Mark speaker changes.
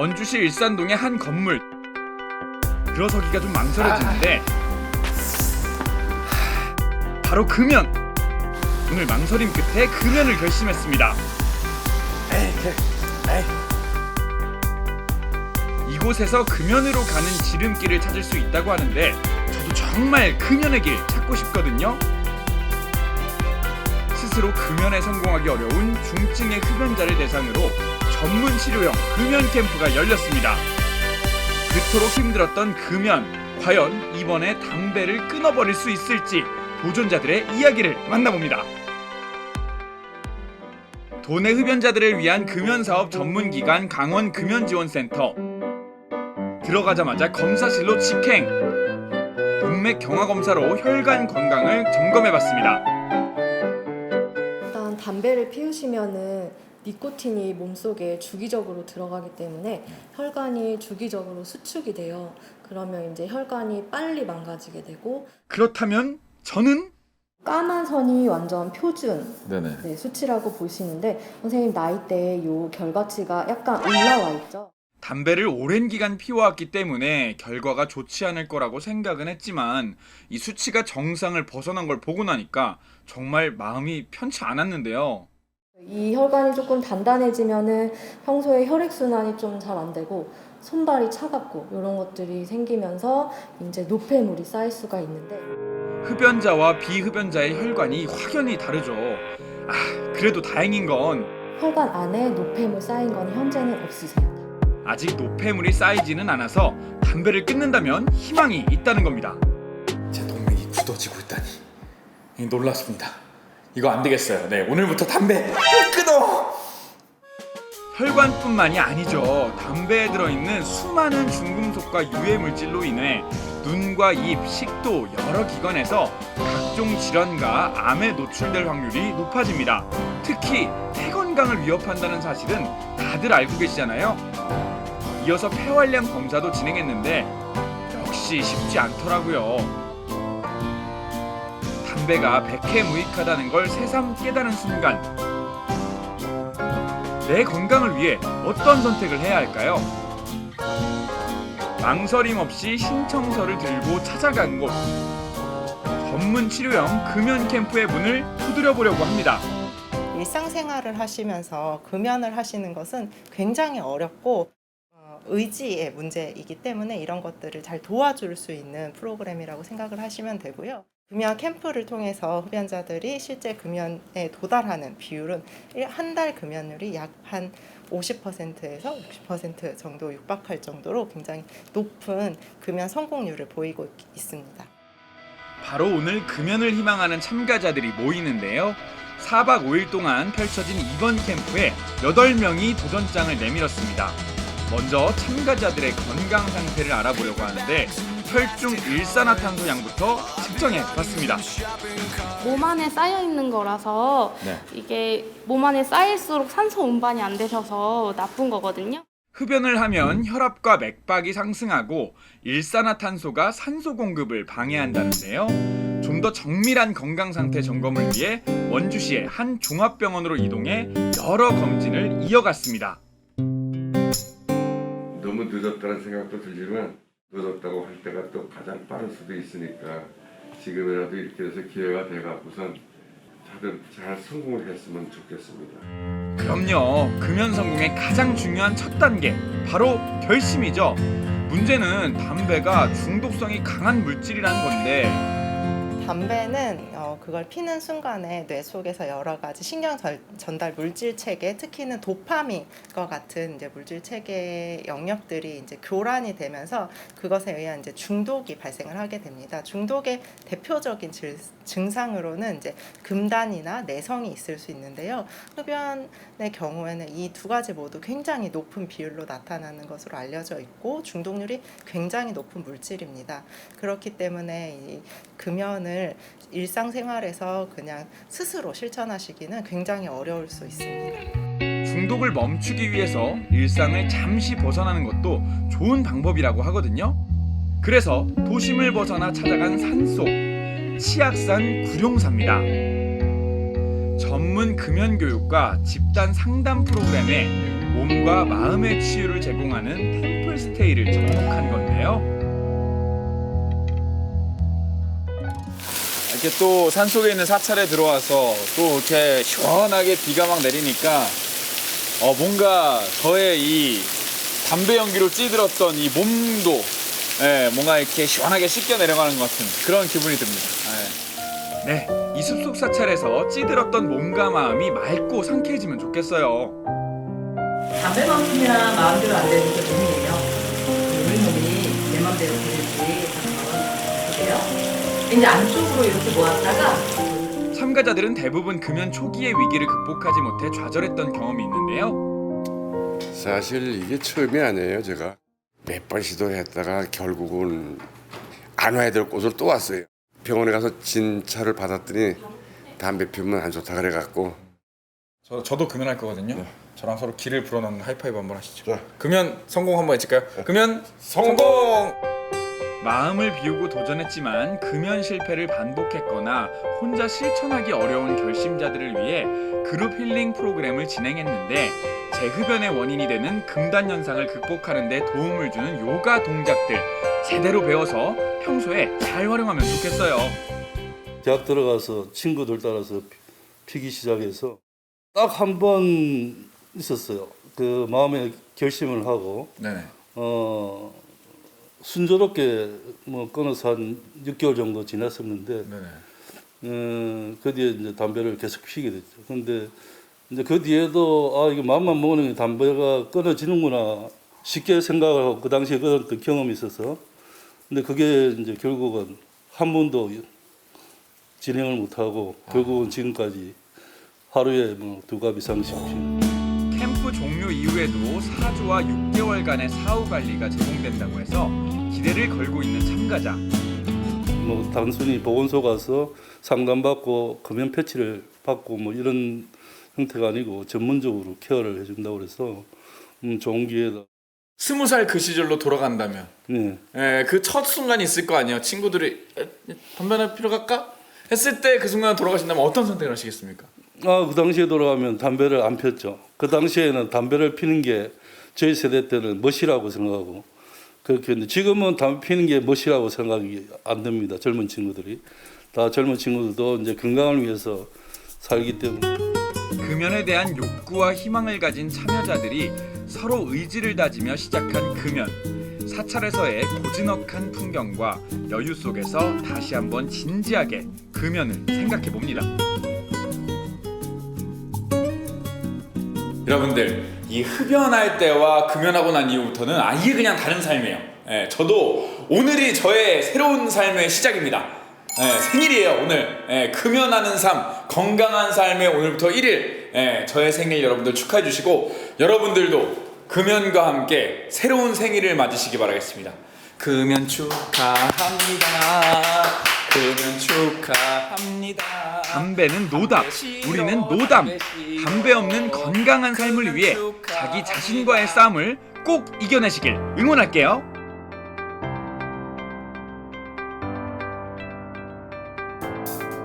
Speaker 1: 원주시 일산동의 한 건물. 들어서기가 좀 망설여지는데 바로 금연. 오늘 망설임 끝에 금연을 결심했습니다. 이곳에서 금연으로 가는 지름길을 찾을 수 있다고 하는데 저도 정말 금연의 길 찾고 싶거든요. 스스로 금연에 성공하기 어려운 중증의 흡연자를 대상으로 전문 치료형 금연 캠프가 열렸습니다. 그토록 힘들었던 금연, 과연 이번에 담배를 끊어버릴 수 있을지 도전자들의 이야기를 만나봅니다. 도내 흡연자들을 위한 금연 사업 전문 기관 강원 금연지원센터. 들어가자마자 검사실로 직행. 동맥 경화 검사로 혈관 건강을 점검해봤습니다.
Speaker 2: 일단 담배를 피우시면은 니코틴이 몸속에 주기적으로 들어가기 때문에 혈관이 주기적으로 수축이 돼요. 그러면 이제 혈관이 빨리 망가지게 되고
Speaker 1: 그렇다면 저는
Speaker 2: 까만 선이 완전 표준
Speaker 3: 네네.
Speaker 2: 네, 수치라고 보시는데 선생님 나이대에 요 결과치가 약간 올라와 있죠.
Speaker 1: 담배를 오랜 기간 피워왔기 때문에 결과가 좋지 않을 거라고 생각은 했지만 이 수치가 정상을 벗어난 걸 보고 나니까 정말 마음이 편치 않았는데요.
Speaker 2: 이 혈관이 조금 단단해지면은 평소에 혈액 순환이 좀 잘 안 되고 손발이 차갑고 이런 것들이 생기면서 이제 노폐물이 쌓일 수가 있는데
Speaker 1: 흡연자와 비흡연자의 혈관이 확연히 다르죠. 아, 그래도 다행인 건
Speaker 2: 혈관 안에 노폐물 쌓인 건 현재는 없으세요.
Speaker 1: 아직 노폐물이 쌓이지는 않아서 담배를 끊는다면 희망이 있다는 겁니다.
Speaker 3: 제 동맥이 굳어지고 있다니 놀랐습니다. 이거 안 되겠어요. 네 오늘부터 담배 끊어.
Speaker 1: 혈관뿐만이 아니죠. 담배에 들어있는 수많은 중금속과 유해 물질로 인해 눈과 입, 식도 여러 기관에서 각종 질환과 암에 노출될 확률이 높아집니다. 특히 폐 건강을 위협한다는 사실은 다들 알고 계시잖아요. 이어서 폐활량 검사도 진행했는데 역시 쉽지 않더라고요. 담배가 백해 무익하다는 걸 새삼 깨달은 순간 내 건강을 위해 어떤 선택을 해야 할까요? 망설임 없이 신청서를 들고 찾아간 곳 전문 치료형 금연 캠프의 문을 두드려 보려고 합니다.
Speaker 4: 일상생활을 하시면서 금연을 하시는 것은 굉장히 어렵고 어, 의지의 문제이기 때문에 이런 것들을 잘 도와줄 수 있는 프로그램이라고 생각을 하시면 되고요. 금연 캠프를 통해서 흡연자들이 실제 금연에 도달하는 비율은 한 달 금연율이 약 한 50%에서 60% 정도 육박할 정도로 굉장히 높은 금연 성공률을 보이고 있- 있습니다.
Speaker 1: 바로 오늘 금연을 희망하는 참가자들이 모이는데요. 4박 5일 동안 펼쳐진 이번 캠프에 8명이 도전장을 내밀었습니다. 먼저 참가자들의 건강 상태를 알아보려고 하는데 혈중 일산화탄소 양부터 측정해 봤습니다.
Speaker 5: 몸 안에 쌓여 있는 거라서
Speaker 3: 네.
Speaker 5: 이게 몸 안에 쌓일수록 산소 운반이 안 되셔서 나쁜 거거든요.
Speaker 1: 흡연을 하면 혈압과 맥박이 상승하고 일산화탄소가 산소 공급을 방해한다는데요. 좀 더 정밀한 건강 상태 점검을 위해 원주시의 한 종합병원으로 이동해 여러 검진을 이어갔습니다.
Speaker 6: 너무 늦었다는 생각도 들지만 늦었다고 할 때가 또 가장 빠를 수도 있으니까 지금이라도 이렇게 해서 기회가 돼갖고선 다들 잘 성공을 했으면 좋겠습니다.
Speaker 1: 그럼요. 금연 성공의 가장 중요한 첫 단계 바로 결심이죠. 문제는 담배가 중독성이 강한 물질이라는 건데
Speaker 4: 담배는 어, 그걸 피는 순간에 뇌 속에서 여러 가지 신경 절- 전달 물질 체계, 특히는 도파민과 같은 이제 물질 체계 영역들이 이제 교란이 되면서 그것에 의한 이제 중독이 발생을 하게 됩니다. 중독의 대표적인 질- 증상으로는 이제 금단이나 내성이 있을 수 있는데요. 흡연의 경우에는 이 두 가지 모두 굉장히 높은 비율로 나타나는 것으로 알려져 있고 중독률이 굉장히 높은 물질입니다. 그렇기 때문에 이 금연을 일상생활 에서 그냥 스스로 실천하시기는 굉장히 어려울 수 있습니다.
Speaker 1: 중독을 멈추기 위해서 일상을 잠시 벗어나는 것도 좋은 방법이라고 하거든요. 그래서 도심을 벗어나 찾아간 산속 치악산 구룡사입니다. 전문 금연 교육과 집단 상담 프로그램에 몸 몸과 마음의 치유를 제공하는 템플 스테이를 접목한 건데요.
Speaker 3: 이렇게 또 산속에 있는 사찰에 들어와서 또 이렇게 시원하게 비가 막 내리니까 어 뭔가 저의 이 담배 연기로 찌들었던 이 몸도 예, 뭔가 이렇게 시원하게 씻겨 내려가는 것 같은 그런 기분이 듭니다. 예.
Speaker 1: 네, 이 숲속 사찰에서 찌들었던 몸과 마음이 맑고 상쾌해지면 좋겠어요.
Speaker 7: 담배만큼이나 마음대로 안 되는 게 몸이에요. 우리 몸이 내 맘대로 되는지. 이제 안쪽으로 이렇게 모았다가
Speaker 1: 참가자들은 대부분 금연 초기의 위기를 극복하지 못해 좌절했던 경험이 있는데요.
Speaker 6: 사실 이게 처음이 아니에요 제가 몇 번 시도했다가 결국은 안 와야 될 곳을 또 왔어요 병원에 가서 진찰을 받았더니 담배 피우면 안 좋다 그래갖고
Speaker 3: 저 저도 금연할 거거든요. 저랑 서로 길을 불어넣는 하이파이브 한번 하시죠.
Speaker 6: 자.
Speaker 3: 금연 성공 한번 해칠까요? 금연 성공.
Speaker 1: 마음을 비우고 도전했지만 금연 실패를 반복했거나 혼자 실천하기 어려운 결심자들을 위해 그룹 힐링 프로그램을 진행했는데 재흡연의 원인이 되는 금단 현상을 극복하는 데 도움을 주는 요가 동작들 제대로 배워서 평소에 잘 활용하면 좋겠어요.
Speaker 8: 대학 들어가서 친구들 따라서 피- 피기 시작해서 딱 한 번 있었어요. 그 마음에 결심을 하고
Speaker 3: 네네.
Speaker 8: 어 순조롭게 뭐 끊어서 한 6개월 정도 지났었는데
Speaker 3: 네네.
Speaker 8: 어, 그 뒤에 이제 담배를 계속 피게 됐죠. 근데 이제 그 뒤에도 아 이게 마음만 먹으면 담배가 끊어지는구나 쉽게 생각을 하고 그 당시에 그런 어떤 경험이 있어서 근데 그게 이제 결국은 한 번도 진행을 못 하고 결국은 지금까지 하루에 뭐 두 갑 이상씩 피는.
Speaker 1: 종료 이후에도 4주와 6개월간의 사후 관리가 제공된다고 해서 기대를 걸고 있는 참가자.
Speaker 8: 뭐 단순히 보건소 가서 상담받고 금연 패치를 받고 뭐 이런 형태가 아니고 전문적으로 케어를 해준다고 그래서 음, 좋은 기회다.
Speaker 3: 스무 살 그 시절로 돌아간다면,
Speaker 8: 네.
Speaker 3: 예, 그 첫 순간이 있을 거 아니에요. 친구들이 에, 담배 하나 피러 갈까? 했을 때 그 순간 돌아가신다면 어떤 선택을 하시겠습니까?
Speaker 8: 아, 그 당시에 돌아가면 담배를 안 폈죠. 그 당시에는 담배를 피는 게 저희 세대 때는 멋이라고 생각하고 그렇게 했는데 지금은 담배 피는 게 멋이라고 생각이 안 듭니다. 젊은 친구들이. 다 젊은 친구들도 이제 건강을 위해서 살기 때문에.
Speaker 1: 금연에 대한 욕구와 희망을 가진 참여자들이 서로 의지를 다지며 시작한 금연. 사찰에서의 고즈넉한 풍경과 여유 속에서 다시 한번 진지하게 금연을 생각해 봅니다.
Speaker 3: 여러분들 이 흡연할 때와 금연하고 난 이후부터는 아예 그냥 다른 삶이에요. 예, 저도 오늘이 저의 새로운 삶의 시작입니다. 예, 생일이에요 오늘. 예, 금연하는 삶, 건강한 삶의 오늘부터 1일. 예, 저의 생일 여러분들 축하해 주시고 여러분들도 금연과 함께 새로운 생일을 맞으시기 바라겠습니다. 금연 축하합니다. 금연 축하합니다.
Speaker 1: 담배는 노답, 우리는 노담. 담배 없는 건강한 삶을 위해 자기 자신과의 싸움을 꼭 이겨내시길 응원할게요.